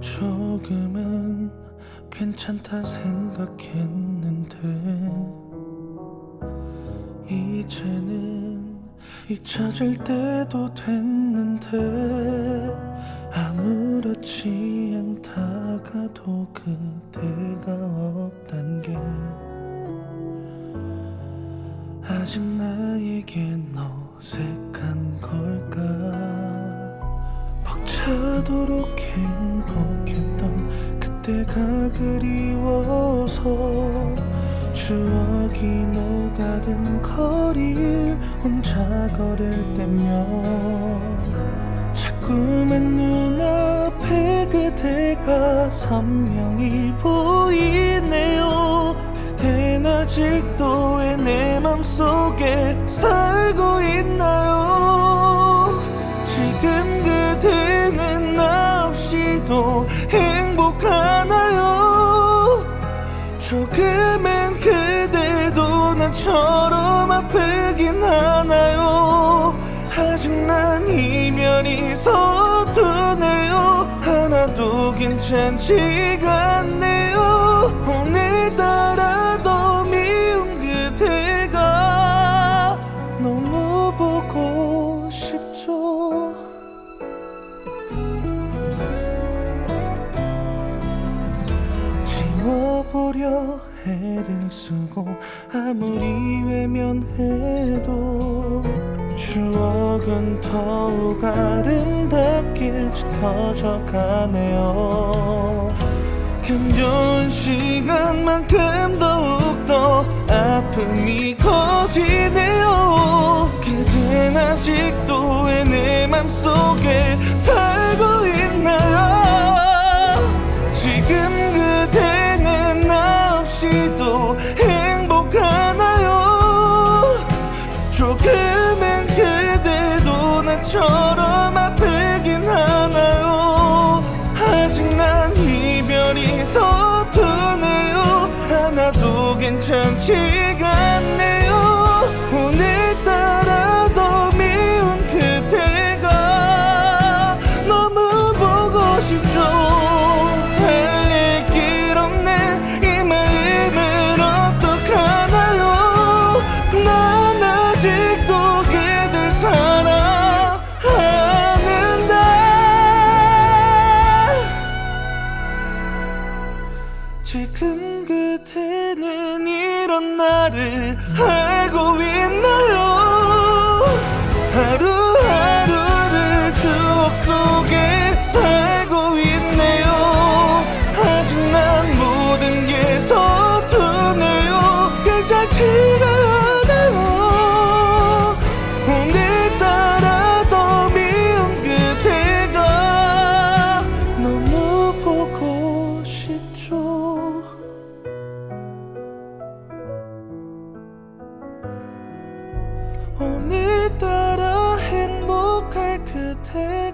조금은 괜찮다 생각했는데 이제는 잊혀질 때도 됐는데 아무렇지 않다가도 그대가 없단 게 아직 나에겐 어색한 걸까? 벅 차도록 행복했던 그때가 그리워서 추억이 녹아든 거리를 혼자 걸을 때면 자꾸만 눈앞에 그대가 선명히 보이네요. 그댄 아직도 왜 내 맘속에 살고 있나요 행복하나요? 조금은 그대도 나처럼 아프긴 하나요? 아직 난 이별이 서투네요. 하나도 괜찮지가 않네요. 오늘 려 애를 쓰고 아무리 외면해도 추억은 더욱 아름답게 짙어져 가네요. 견뎌온 시간만큼 더욱더 아픔이 커지네요. 그댄 아직도 왜내 맘속에 괜찮지가 않네요. 오늘따라 더 미운 그대가 너무 보고 싶죠. 달릴 길 없는 이 마음을 어떡하나요? 난 아직도 그댈 사랑하는데. 지금 이런 나를 알고 있나요 하루하루를 추억 속에 살고 있네요 아직 난 모든 게 서두네요. 괜찮지 오늘따라 행복할 그대